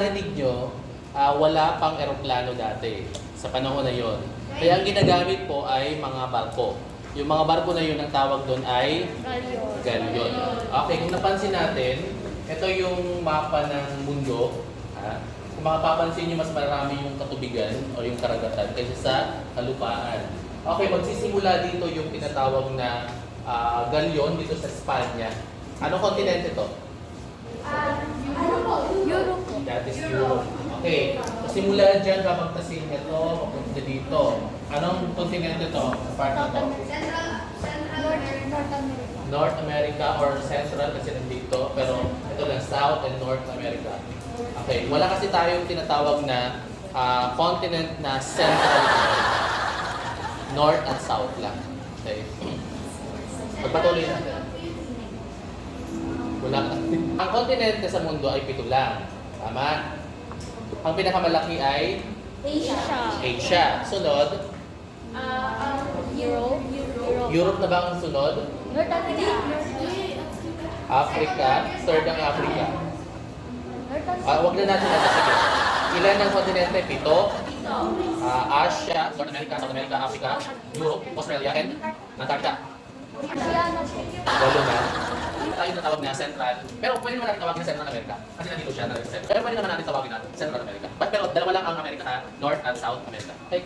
narinig nyo, ah, wala pang eroplano dati sa panahon na yon. Kaya ang ginagamit po ay mga barko. Yung mga barko na yun, ang tawag doon ay galyon. Okay, kung napansin natin, ito yung mapa ng mundo. Ha? Kung makapapansin nyo, mas marami yung katubigan o yung karagatan kaysa sa kalupaan. Okay, magsisimula dito yung tinatawag na ah, galyon dito sa Espanya. Anong kontinente to? Ano po? Europe po. That is Europe. Okay. Simula dyan, babagtasin ito, papunta dito. Anong kontinente to? Part na to? Central, Central. North America. North America or Central kasi nandito. Pero ito lang, South and North America. Okay. Wala kasi tayong tinatawag na ah, continent na Central America. North at South lang. Okay. Pagpatuloy natin. Wala ka. Ang kontinente sa mundo ay pito lang. Tama? Ang pinakamalaki ay Asia. Asia. Sunod, Ah, Europe. Europe. Europe na ba ang sunod? North America. Africa. Third ang Africa. North America. Ah, wag na natin ito. Sige. Ilan ang kontinente? Pito. Ah, Asia, North America, South America, Africa, Europe, Australia, and Antarctica. Oceania. Walo na. Natawag na Central. Pero pwede naman natin tawagin na Central America. Kasi nandito siya. nandito siya. Pero pwede naman natin tawagin na Central America. But, pero dalawa lang ang America? North and South America. Okay?